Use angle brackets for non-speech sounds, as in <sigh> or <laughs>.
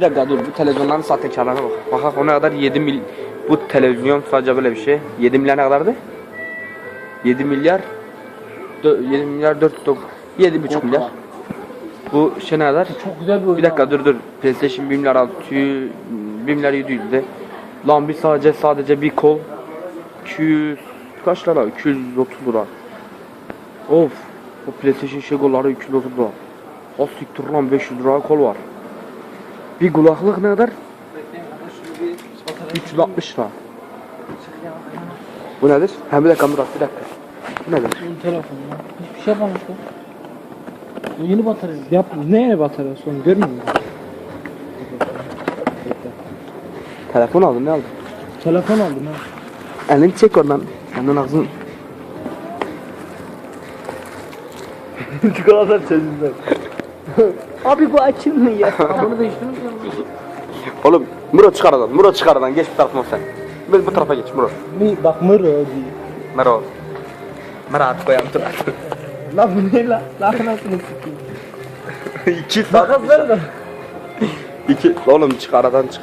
Bir dakika dur bu televizyonların sahtekarlarına bak. Bak ona kadar 7 mil bu televizyon sadece böyle bir şey. 7 milyar ne kadardı? 7 milyar dö- 7 milyar 4 7 buçuk milyar. Bu şey ne kadar? Çok güzel bir oyun. Bir dakika dur dur. PlayStation 1 milyar 600 1 milyar 700 de. Lan bir sadece sadece bir kol 200 kaç lira? 230 lira. Of. O PlayStation şey kolları 230 lira. O siktir lan 500 lira kol var. Bir kulaklık ne kadar? 360 lira. Bu nedir? Ha bir dakika Murat bir dakika. Bu nedir? Oyun telefonu ya. Hiçbir şey yapamamışlar. Bu yeni batarya. Yap, ne yeni batarya sonu görmüyor musun? Telefon aldın ne aldın? Telefon aldım ha. Elini çek oradan. Senden ağzın. <laughs> Çikolata çözümler. Abi bu açılmıyor. <laughs> Bunu değiştirir misin? Oğlum Murat çıkar oradan. Çıkar oradan. Geç bu tarafa sen. Bu, bu tarafa geç Murat. Mi, bak mır o diye. Merhaba. Murat koyam dur. La bu ne la? La nasıl sikeyim? İki Makas ver de. İki. Oğlum çık aradan çık.